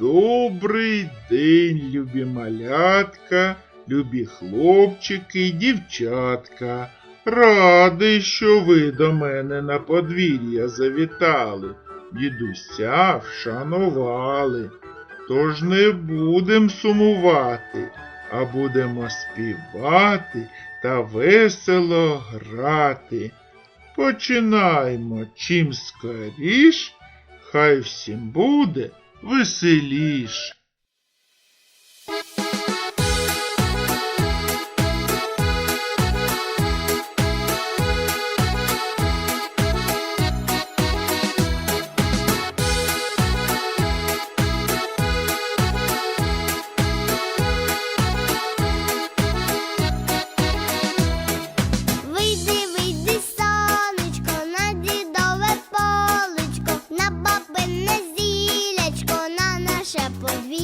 Добрий день, любі малятка, любі хлопчики й дівчатка. Радий, що ви до мене на подвір'я завітали, дідуся вшанували. Тож не будем сумувати, а будемо співати та весело грати. Починаймо чим скоріш, хай всім буде веселіш.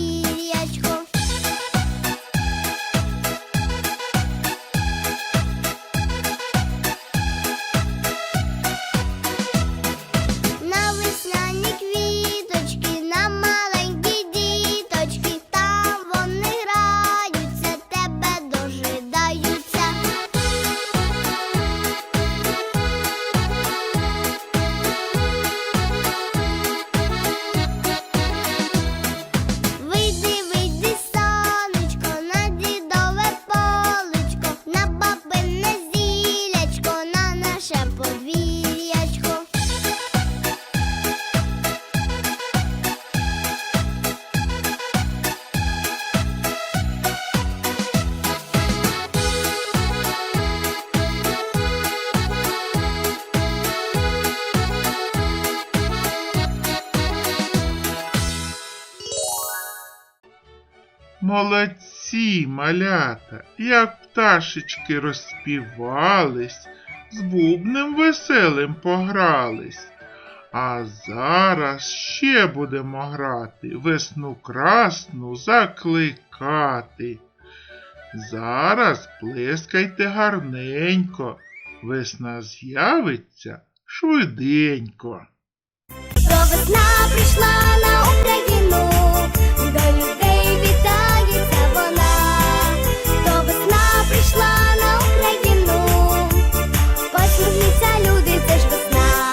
Подвір'ячко. Молодці, малята, як пташечки розспівались, з бубнем веселим погрались. А зараз ще будемо грати, весну красну закликати. Зараз плескайте гарненько, весна з'явиться швиденько. То весна прийшла на Україну, до людей вітається вона. То весна прийшла на Україну, посміхніться люди, це ж весна.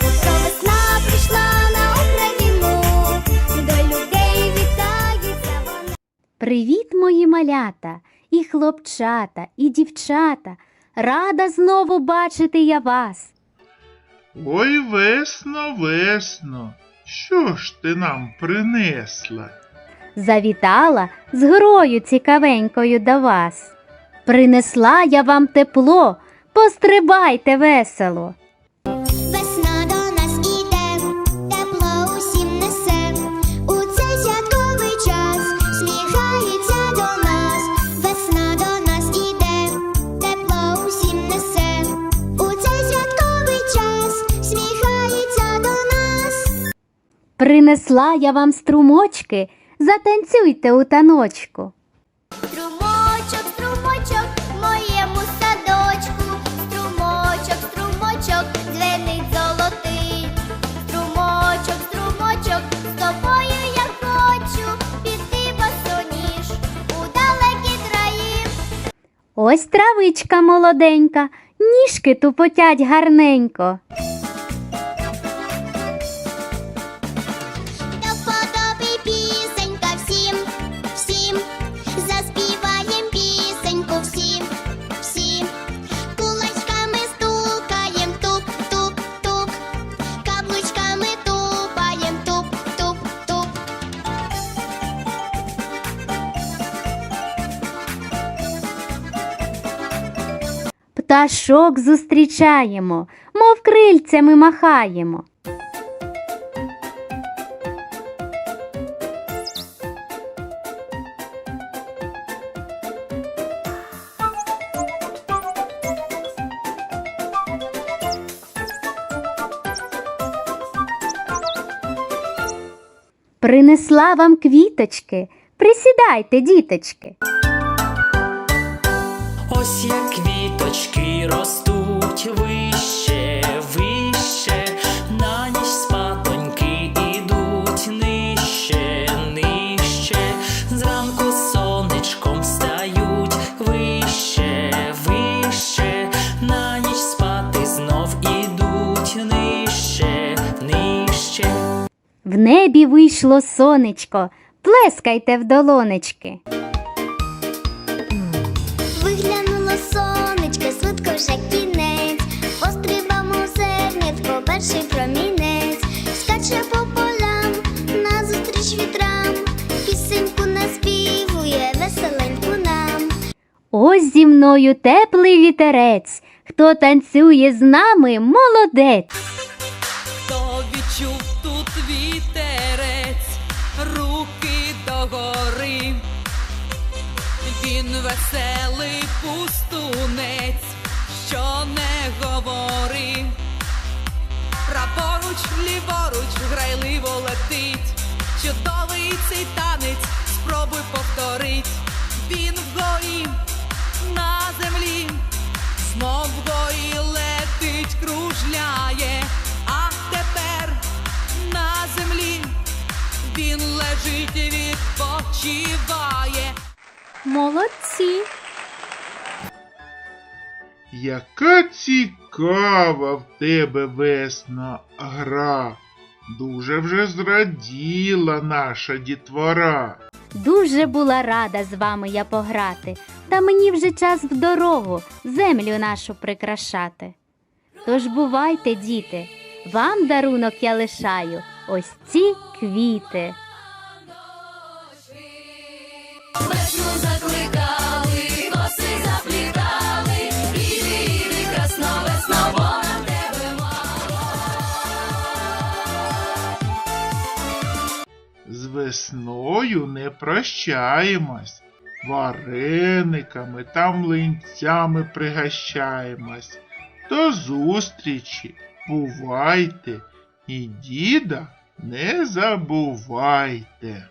То весна прийшла на Україну, до людей вітається вона. Привіт, мої малята, і хлопчата, і дівчата. Рада знову бачити я вас. Ой, весно, весно, що ж ти нам принесла? Завітала з грою цікавенькою до вас. Принесла я вам тепло, пострибайте весело. Весна до нас іде, тепло усім несе. У цей святковий час сміхається до нас. Весна до нас іде, тепло усім несе. У цей святковий час сміхається до нас. Принесла я вам струмочки, затанцюйте у таночку. Струмочок, струмочок, в моєму садочку, струмочок, струмочок, дзвенить золотий. Струмочок, струмочок, з тобою я хочу піти босоніж у далекі краї. Ось травичка молоденька, ніжки тупотять гарненько. Пташок зустрічаємо, мов крильцями махаємо. Принесла вам квіточки, присідайте, діточки. Ось як квіточки ростуть вище, вище, на ніч спатоньки ідуть нижче, нижче, зранку сонечком встають вище, вище, на ніч спати знов ідуть нижче, нижче. В небі вийшло сонечко, плескайте в долонечки. Вже кінець, мов зернятко, перший промінець, скаче по полям, назустріч вітрам, пісеньку наспівує веселеньку нам. Ось зі мною теплий вітерець. Хто танцює з нами, молодець. Хто відчув тут вітерець, руки догори, він веселий пустунець, що не говори. Праворуч, ліворуч, грайливо летить, чудовий цей танець, спробуй повторить. Він вгорі на землі, знов вгорі летить, кружляє, а тепер на землі він лежить і відпочиває. Молодці. Яка цікава в тебе весна гра. Дуже вже зраділа наша дітвора. Дуже була рада з вами я пограти, та мені вже час в дорогу землю нашу прикрашати. Тож бувайте, діти, вам дарунок я лишаю ось ці квіти. Весною не прощаємось. Варениками та млинцями пригощаємось. До зустрічі, бувайте, і діда не забувайте.